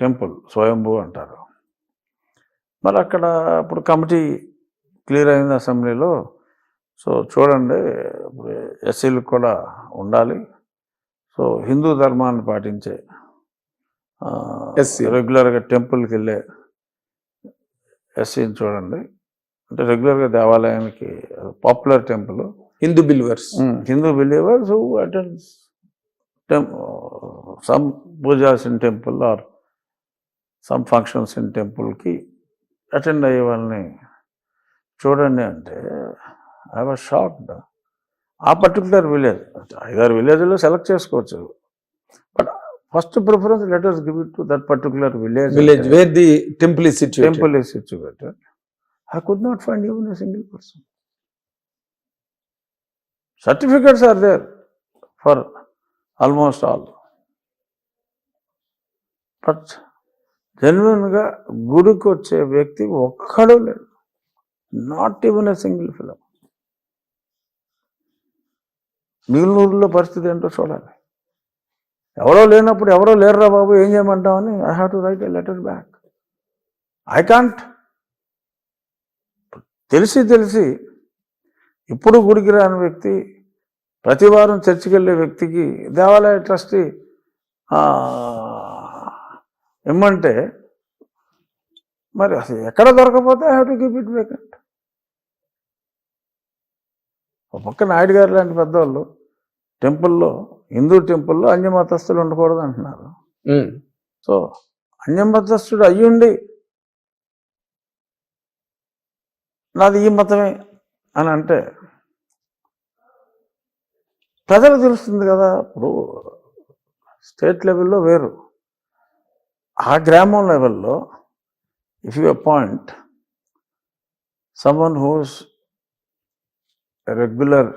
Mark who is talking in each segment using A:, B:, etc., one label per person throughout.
A: Temple స్వయంభూ అంటారు. మరి అక్కడ ఇప్పుడు కమిటీ క్లియర్ అయింది అసెంబ్లీలో సో చూడండి ఇప్పుడు ఎస్సీలకు కూడా ఉండాలి. సో హిందూ ధర్మాన్ని పాటించే
B: SC.
A: రెగ్యులర్గా టెంపుల్కి వెళ్ళే ఎస్సీని చూడండి. అంటే రెగ్యులర్గా దేవాలయానికి popular temple.
B: Hindu believers.
A: Hindu believers who attends some pujas in temple or some functions in టెంపుల్కి అటెండ్ అయ్యే వాళ్ళని చూడండి అంటే ఐ వాజ్ షాక్డ్ ఆ పర్టికులర్ విలేజ్ ఐదారు విలేజ్లో సెలెక్ట్ చేసుకోవచ్చు but first preference letters give it to that particular village
B: village where the temple is situated
A: temple is situated. I could not find even a single person. Certificates are there for almost all. But జన్మన్గా గుడికి వచ్చే వ్యక్తి ఒక్కడూ లేడు. Not even a single film మిగిలిన పరిస్థితి ఏంటో చూడాలి. ఎవరో లేనప్పుడు ఎవరో లేరురా బాబు ఏం చేయమంటామని I have to write a letter back I can't తెలిసి తెలిసి ఇప్పుడు గుడికి రాని వ్యక్తి ప్రతి వారం చర్చికి వెళ్ళే వ్యక్తికి దేవాలయ ట్రస్టీ ఇమ్మంటే మరి అసలు ఎక్కడ దొరకపోతే I have to keep it vacant ఒక పక్క నాయుడు గారు లాంటి పెద్దవాళ్ళు టెంపుల్లో హిందూ టెంపుల్లో అన్యమతస్తులు ఉండకూడదు అంటున్నారు. సో అన్యమతస్థుడు అయ్యుండి నాది ఈ మతమే అని అంటే ప్రజలకు తెలుస్తుంది కదా ఇప్పుడు స్టేట్ లెవెల్లో వేరు. ఆ గ్రామం లెవెల్లో if you appoint someone who's regular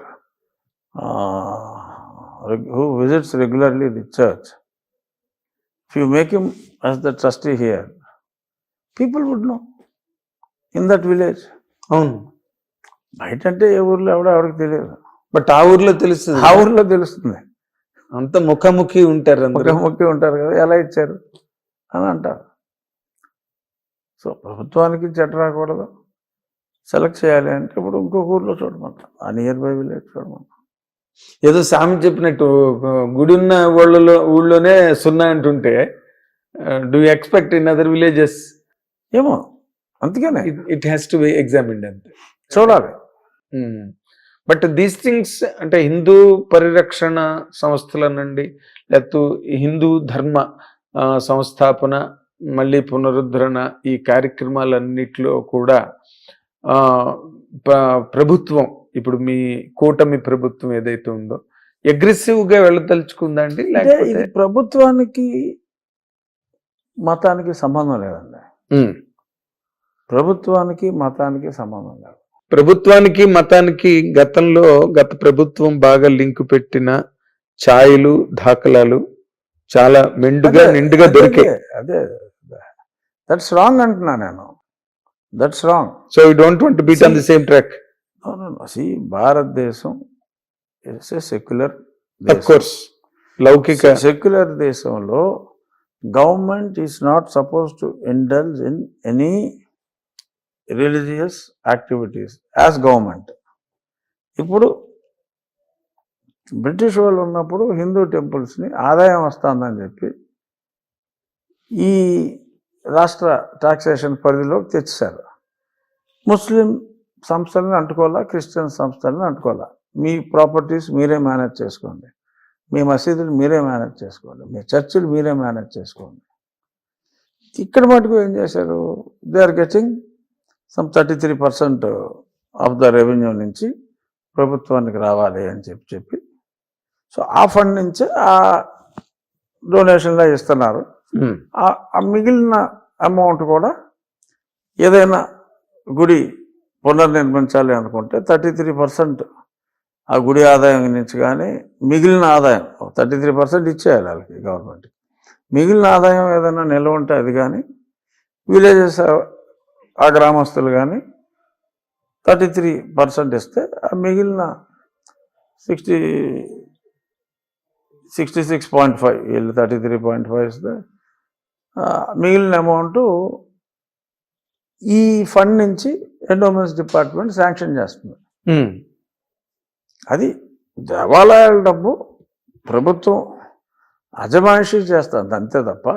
A: who visits regularly the church if you make him as the trustee here people would know in that village.
B: అవును.
A: బయట అంటే ఏ ఊర్లో ఎవడో ఎవరికి తెలియదు.
B: బట్ ఆ ఊర్లో తెలుస్తుంది.
A: ఆ ఊర్లో తెలుస్తుంది.
B: అంత ముఖాముఖి ఉంటారు అందరూ.
A: ముఖ్యముఖి ఉంటారు కదా ఎలా ఇచ్చారు? అని అంటారు. సో ప్రభుత్వానికి చెట్ట రాకూడదు. సెలెక్ట్ చేయాలి అంటే ఇప్పుడు ఇంకొక ఊర్లో చూడమంటాం. ఆ నియర్ బై విలేజ్ చూడమంటాం.
B: ఏదో స్వామి చెప్పినట్టు గుడి ఉన్న ఊళ్ళలో ఊళ్ళోనే సున్నా అంటుంటే do expect in other villages
A: ఏమో అందుకనే.
B: It has to be examined అంతే
A: చూడాలి.
B: బట్ దీస్ థింగ్స్ అంటే హిందూ పరిరక్షణ సంస్థల నుండి లేకపోతే హిందూ ధర్మ సంస్థాపన మళ్ళీ పునరుద్ధరణ ఈ కార్యక్రమాలన్నిటిలో కూడా ప్రభుత్వం ఇప్పుడు మీ కూటమి ప్రభుత్వం ఏదైతే ఉందో అగ్రెసివ్గా వెళ్ళదలుచుకుందండి లేకపోతే
A: ఇది ప్రభుత్వానికి మతానికి సంబంధం లేదండి. ప్రభుత్వానికి మతానికి సంబంధం లేదు.
B: ప్రభుత్వానికి మతానికి గతంలో గత ప్రభుత్వం బాగా లింక్ పెట్టిన ఛాయలు దాఖలాలు చాలా మెండుగా నిండుగా
A: అదే,
B: దొరికాయి
A: అదే దట్స్ రాంగ్ అంటున్నా నేను. That's wrong
B: so you don't want beat on the same track
A: see భారతదేశం ఇట్స్ ఏ సెక్యులర్
B: కోర్స్ లౌకిక
A: సెక్యులర్ దేశంలో government is not suppose to indulge in any religious activities as government ఇప్పుడు British వాళ్ళు ఉన్నప్పుడు హిందూ టెంపుల్స్ని ఆదాయం వస్తుందని చెప్పి ఈ రాష్ట్ర టాక్సేషన్ పరిధిలోకి తెచ్చారు ముస్లిం సంస్థలను అంటుకోవాలా? క్రిస్టియన్ సంస్థలను అంటుకోవాలా? మీ ప్రాపర్టీస్ మీరే మేనేజ్ చేసుకోండి. మీ మసీదులు మీరే మేనేజ్ చేసుకోండి. మీ చర్చిలు మీరే మేనేజ్ చేసుకోండి. ఇక్కడ మటుకు ఏం చేశారు? They are getting some thirty three percent of the revenue నుంచి ప్రభుత్వానికి రావాలి అని చెప్పి చెప్పి సో ఆ ఫండ్ నుంచి ఆ డొనేషన్లో ఇస్తున్నారు. ఆ మిగిలిన అమౌంట్ కూడా ఏదైనా గుడి పునర్నిర్మించాలి అనుకుంటే థర్టీ త్రీ పర్సెంట్ ఆ గుడి ఆదాయం నుంచి కానీ మిగిలిన ఆదాయం థర్టీ త్రీ పర్సెంట్ ఇచ్చేయాలి వాళ్ళకి గవర్నమెంట్ మిగిలిన ఆదాయం ఏదైనా నిల్వ ఉంటే అది కానీ విలేజెస్ ఆ గ్రామస్తులు కానీ థర్టీ త్రీ పర్సెంట్ ఇస్తే ఆ మిగిలిన sixty sixty six point five వీళ్ళు థర్టీ త్రీ పాయింట్ ఫైవ్ ఇస్తే మిగిలిన అమౌంట్ ఈ ఫండ్ నుంచి ఎండోమెంట్స్ డిపార్ట్మెంట్ శాంక్షన్ చేస్తుంది. అది దేవాలయాల డబ్బు ప్రభుత్వం అజమాయిషీ చేస్తుంది అంతే తప్ప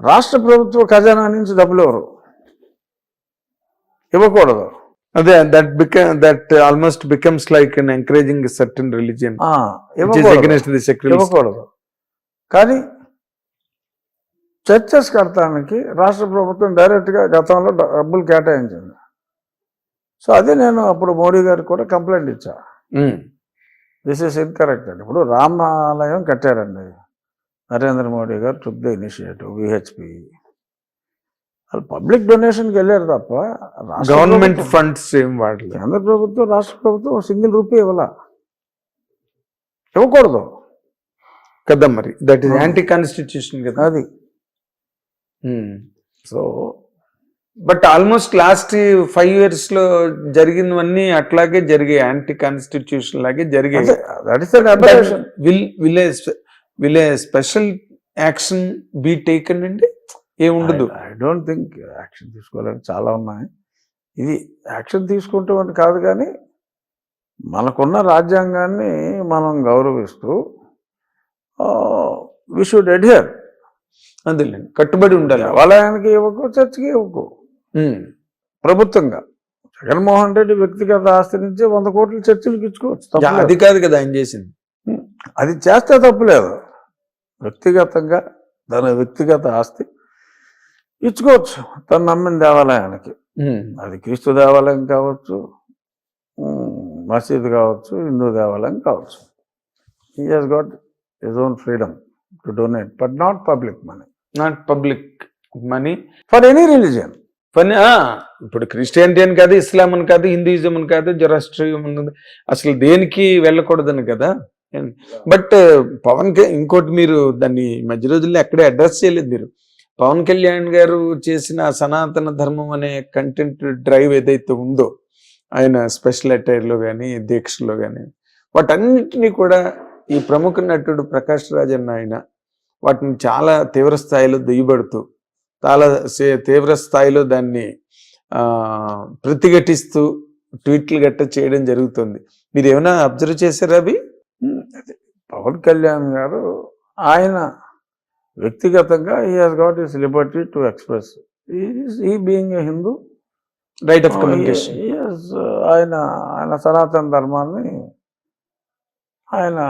A: రాష్ట్ర ప్రభుత్వ ఖజానా నుంచి డబ్బులు ఎవరు? ఇవ్వకూడదు.
B: అదే that become that almost becomes like an encouraging certain religion
A: ఇవ్వకూడదు. కానీ చర్చెస్ కడతానికి రాష్ట్ర ప్రభుత్వం డైరెక్ట్గా గతంలో డబ్బులు కేటాయించింది. సో అదే నేను అప్పుడు మోడీ గారికి కూడా కంప్లైంట్ ఇచ్చా. దిస్ ఇస్ ఇన్కరెక్ట్ అండి. ఇప్పుడు రామాలయం కట్టారండి. నరేంద్ర మోడీ గారు టుక్ ద ఇనిషియేటివ్ విహెచ్పి వాళ్ళు పబ్లిక్ డొనేషన్కి వెళ్ళారు తప్ప
B: గవర్నమెంట్ ఫండ్స్ ఏం వాడలేదు.
A: కేంద్ర ప్రభుత్వం రాష్ట్ర ప్రభుత్వం సింగిల్ రూపీ ఇవ్వాల. ఇవ్వకూడదు.
B: కదా మరి? That is. యాంటీ కాన్స్టిట్యూషన్ కదా.
A: అది. So
B: but almost last five ఇయర్స్లో జరిగినవన్నీ అట్లాగే జరిగాయి. యాంటీ కాన్స్టిట్యూషన్ లాగే జరిగాయి. Will will will a special action be taken అండి? ఏ ఉండదు
A: ఐ డోంట్ థింక్ యాక్షన్ తీసుకోవాలని చాలా ఉన్నాయి. ఇది యాక్షన్ తీసుకుంటాం అని కాదు కానీ మనకున్న రాజ్యాంగాన్ని మనం గౌరవిస్తూ వి షుడ్ అడ్హియర్
B: అందులేండి కట్టుబడి ఉండాలి.
A: దేవాలయానికి ఇవ్వకు చర్చికి ఇవ్వకు. ప్రభుత్వంగా. జగన్మోహన్ రెడ్డి వ్యక్తిగత ఆస్తి నుంచి వంద కోట్లు చర్చిలకు ఇచ్చుకోవచ్చు.
B: అది కాదు కదా ఆయన చేసింది.
A: అది చేస్తే తప్పులేదు. వ్యక్తిగతంగా తన వ్యక్తిగత ఆస్తి ఇచ్చుకోవచ్చు. తను నమ్మిన దేవాలయానికి. అది క్రీస్తు దేవాలయం కావచ్చు మసీద్ కావచ్చు హిందూ దేవాలయం కావచ్చు. He has got his own freedom to donate but not public money
B: not public money
A: for any religion
B: పని ఇప్పుడు క్రిస్టియానిటీ అని కాదు ఇస్లాం అని కాదు హిందూయిజం అని కాదు జొరాస్ట్రియం. అసలు దేనికి వెళ్ళకూడదని కదా? బట్ పవన్ కే ఇంకోటి మీరు దాన్ని మధ్య రోజుల్లో ఎక్కడే అడ్రస్ చేయలేదు మీరు. పవన్ కళ్యాణ్ గారు చేసిన సనాతన ధర్మం అనే కంటెంట్ డ్రైవ్ ఏదైతే ఉందో ఆయన స్పెషల్ అటైర్లో కానీ దీక్షలో కానీ వాటన్నిటినీ కూడా ఈ ప్రముఖ నటుడు ప్రకాష్ రాజ్ అన్న ఆయన వాటిని చాలా తీవ్ర స్థాయిలో దుయ్యబడుతూ చాలా తీవ్ర స్థాయిలో దాన్ని ప్రతిఘటిస్తూ ట్వీట్లు గట్ట చేయడం జరుగుతుంది. మీరు ఏమైనా అబ్జర్వ్ చేశారా అవి
A: పవన్ కళ్యాణ్ గారు ఆయన వ్యక్తిగతంగా he has got his liberty to express he being a Hindu
B: right of communication
A: ఆయన ఆయన సనాతన ధర్మాన్ని ఆయన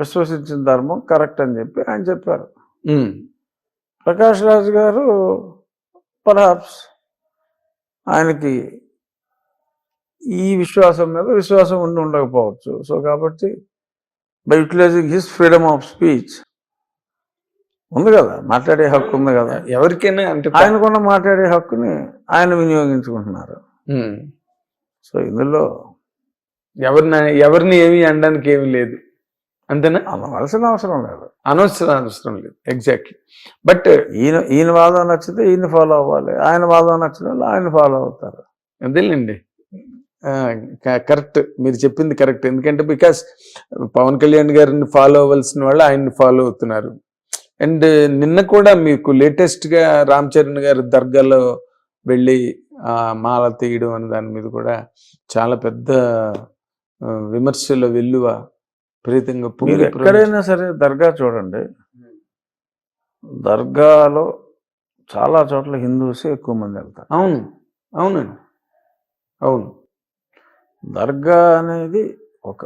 A: విశ్వసించిన ధర్మం కరెక్ట్ అని చెప్పి ఆయన చెప్పారు. ప్రకాష్ రాజ్ గారు పర్హాప్స్ ఆయనకి ఈ విశ్వాసం మీద విశ్వాసం ఉండి ఉండకపోవచ్చు. సో కాబట్టి by utilising his freedom of speech ఉంది కదా మాట్లాడే హక్కు ఉంది కదా.
B: ఎవరికైనా అంటే
A: ఆయనకున్న మాట్లాడే హక్కుని ఆయన వినియోగించుకుంటున్నారు. సో ఇందులో
B: ఎవరిని ఎవరిని ఏమి అనడానికి ఏమీ లేదు. అంతేనా?
A: అనవలసిన అవసరం లేదు.
B: అనవసరం అవసరం లేదు. ఎగ్జాక్ట్లీ బట్
A: ఈయన ఈయన వాదం నచ్చితే ఈయన ఫాలో అవ్వాలి. ఆయన వాదం నచ్చిన వాళ్ళు ఆయన ఫాలో అవుతారు.
B: అదేలేండి. కరెక్ట్ మీరు చెప్పింది కరెక్ట్ ఎందుకంటే బికాస్ పవన్ కళ్యాణ్ గారిని ఫాలో అవ్వాల్సిన వాళ్ళు ఆయన్ని ఫాలో అవుతున్నారు. అండ్ నిన్న కూడా మీకు లేటెస్ట్గా రామ్ చరణ్ గారి దర్గాలో వెళ్ళి ఆ మాల తీయడం అనే దాని మీద కూడా చాలా పెద్ద విమర్శల వెల్లువ విపరీతంగా
A: మీరు ఎక్కడైనా సరే దర్గా చూడండి. దర్గాలో చాలా చోట్ల హిందూసే ఎక్కువ మంది వెళ్తారు.
B: అవును అవునండి. అవును.
A: దర్గా అనేది ఒక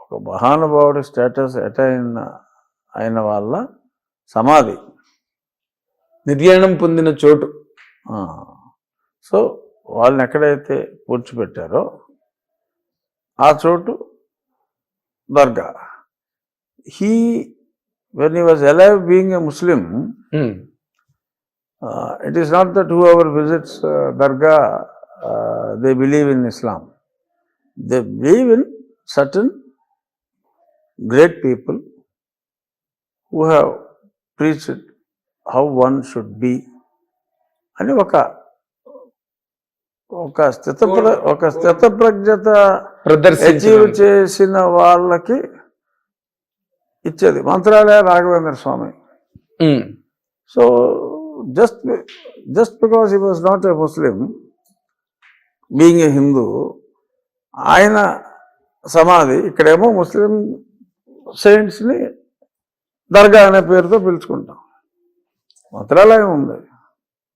A: ఒక మహానుభావుడి స్టేటస్ అటైన్ అయిన వాళ్ళ సమాధి.
B: నిర్యాణం పొందిన చోటు.
A: సో వాళ్ళని ఎక్కడైతే పూడ్చిపెట్టారో ఆ చోటు దర్గా. He when he was alive being a Muslim it is not that whoever visits dargah they believe in Islam they believe in certain great people who have preached how one should be అని ఒక ఒక స్థిత ఒక స్థిత ప్రజ్ఞత achieve చేసిన వాళ్ళకి ఇచ్చేది. Mantralaya Raghavendra Swami. So just just because he was not a Muslim being a Hindu ఆయన సమాధి ఇక్కడేమో ముస్లిం సెయింట్స్ని దర్గా అనే పేరుతో పిలుచుకుంటాం. మంత్రాలయం ఉంది.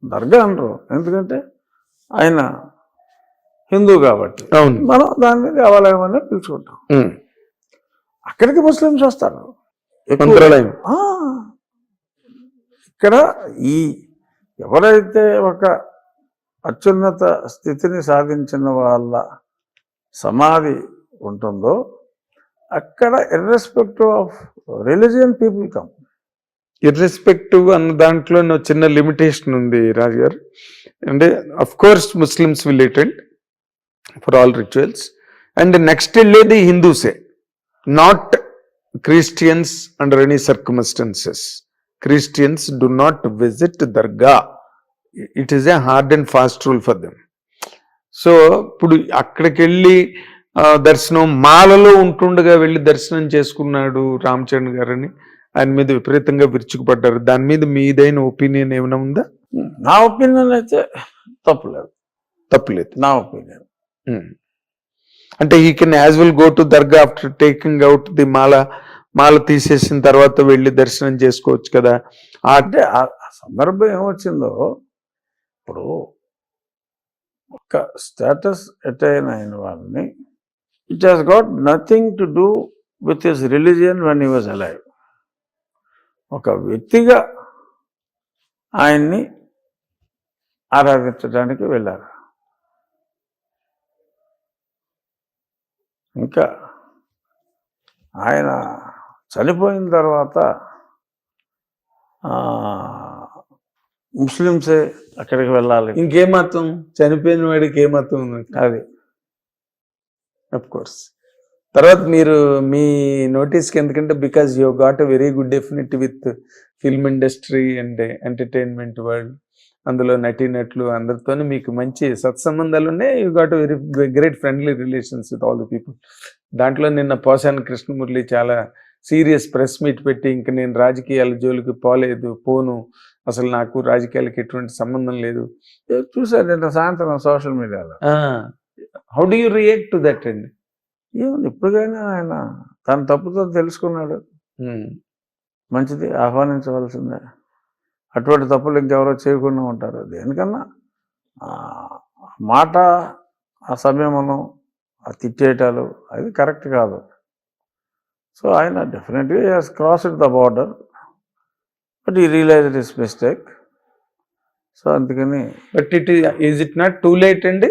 A: దర్గా అనరు ఎందుకంటే ఆయన హిందూ కాబట్టి మనం దాన్ని దేవాలయం అనే పిలుచుకుంటాం. అక్కడికి ముస్లిమ్స్ వస్తారు.
B: మంత్రాలయం.
A: ఇక్కడ ఈ ఎవరైతే ఒక అత్యున్నత స్థితిని సాధించిన వాళ్ళ సమాధి ఉంటుందో అక్కడ irrespective of religion people come
B: irrespective అన్న దాంట్లో చిన్న లిమిటేషన్ ఉంది రాజు గారు. అంటే of course Muslims will attend for all rituals and next వెళ్ళేది హిందూసే not Christians under any circumstances Christians do not visit dargah it is a hard and fast rule for them so ఇప్పుడు అక్కడికి వెళ్ళి దర్శనం మాలలో ఉంటుండగా వెళ్ళి దర్శనం చేసుకున్నాడు రామచరణ్ గారని. ఆయన మీద విపరీతంగా విరుచుకుపడ్డారు. దాని మీద మీదైన ఒపీనియన్ ఏమైనా ఉందా?
A: నా ఒపీనియన్ అయితే తప్పులేదు
B: తప్పులేదు
A: నా ఒపీనియన్.
B: అంటే he can as well go to dargah after taking out the mala మాల తీసేసిన తర్వాత వెళ్ళి దర్శనం చేసుకోవచ్చు కదా.
A: అంటే ఆ ఆ సందర్భం ఏమొచ్చిందో ఇప్పుడు ఒక స్టేటస్ అటైన్ అయిన వాళ్ళని it has got nothing to do with his religion when he was alive ఒక వ్యక్తిగా ఆయన్ని ఆరాధించడానికి వెళ్ళారు. ఇంకా ఆయన చనిపోయిన తర్వాత ముస్లిమ్సే అక్కడికి వెళ్ళాలి.
B: ఇంకే మతం? చనిపోయిన వాడికి ఏ మతం ఉంది?
A: అది.
B: అఫ్ కోర్స్ తర్వాత మీరు మీ నోటీస్కి ఎందుకంటే because you got a very good definite with film industry and entertainment world అందులో నటీనట్లు అందరితో మీకు మంచి సత్సంబంధాలు ఉన్నాయి you got very great friendly relations with all the people దాంట్లో నిన్న పోసాని కృష్ణమురళి చాలా సీరియస్ ప్రెస్ మీట్ పెట్టి ఇంక నేను రాజకీయాల జోలికి పోలేదు పోను. అసలు నాకు రాజకీయాలకు ఎటువంటి సంబంధం లేదు.
A: చూసారు నిన్న సాయంత్రం సోషల్ మీడియాలో
B: how do you react to that అండి
A: ఏముంది? ఇప్పటికైనా ఆయన తన తప్పుతో తెలుసుకున్నాడు.
B: Hmm.
A: మంచిది ఆహ్వానించవలసిందే. అటువంటి తప్పులు ఇంకెవరో చేయకుండా ఉంటారు. దేనికన్నా మాట ఆ సమయమును ఆ తిట్టేయటాలు అది కరెక్ట్ కాదు. సో ఆయన డెఫినెట్గా has crossed the border but he realise his mistake so అందుకని
B: but it is it not too late అండి?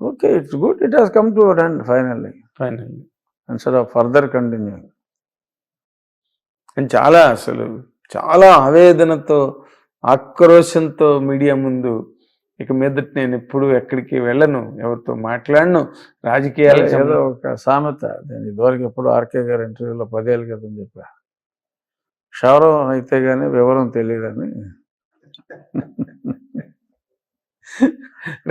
A: Okay it's good it has come to and finally
B: final
A: instead of further continue
B: and చాలా అసలు చాలా ఆవేదనతో ఆక్రోశంతో media ముందు ఇక మీదట నేను ఎప్పుడు ఎక్కడికి వెళ్ళను ఎవరితో మాట్లాడను రాజకీయాలు
A: ఏదో ఒక సామెత నేను ఇదివరకు ఎప్పుడు ఆర్కే గారి ఇంటర్వ్యూలో పదేళ్ళ క్రితం చెప్పా క్షౌరం అయితే గానీ వివరం తెలియదని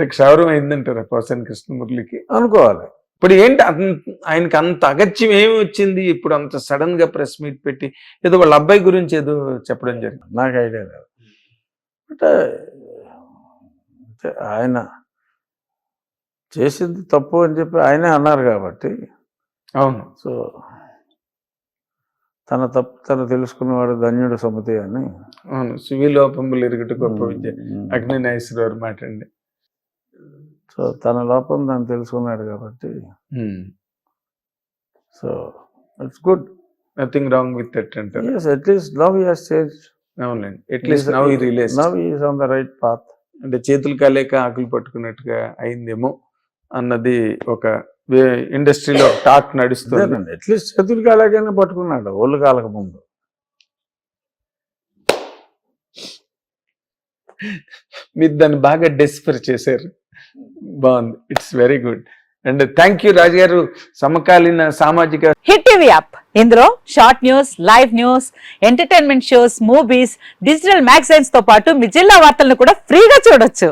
B: క్షౌరం అయిందంటారా పోసాని కృష్ణమురళికి.
A: అనుకోవాలి.
B: ఇప్పుడు ఏంటి అంత- ఆయనకి అంత అగత్యం ఏమి వచ్చింది? ఇప్పుడు అంత సడన్గా ప్రెస్ మీట్ పెట్టి ఏదో వాళ్ళ అబ్బాయి గురించి ఏదో చెప్పడం జరిగింది.
A: నాకు ఐడియా లేదు. అంటే అంటే ఆయన చేసింది తప్పు అని చెప్పి ఆయనే అన్నారు కాబట్టి.
B: అవును.
A: సో తన తప్పు తను తెలుసుకున్నవాడు ధన్యుడు సమితి అని.
B: అవును సువిలోపములు ఎరుగుట గొప్ప విద్య. అగ్ని నాగేశ్వరరావు మాట అండి
A: సో తన లోపం తను తెలుసుకున్నాడు కాబట్టి. So it's good
B: nothing wrong with that అంటారు.
A: At least now he has changed.
B: అవునండి at least now he realise
A: Now he is on the right path.
B: అంటే చేతులు కాలేక ఆకులు పట్టుకున్నట్టుగా అయిందేమో అన్నది ఒక ఇండస్ట్రీలో టాక్ నడుస్తుంది.
A: అట్లీస్ట్ చేతులు కాలేకైనా పట్టుకున్నాడు ఒళ్ళు కాలక ముందు.
B: మీరు దాన్ని బాగా డెస్పర్ చేశారు. బాగుంది it's very good and thank you Raju గారు సమకాలీన సామాజిక
C: హిట్ టీవీ యాప్. ఇందులో short news live news entertainment shows movies digital మ్యాగజైన్స్తో పాటు మీ జిల్లా వార్తలను కూడా ఫ్రీగా చూడొచ్చు.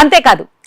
C: అంతేకాదు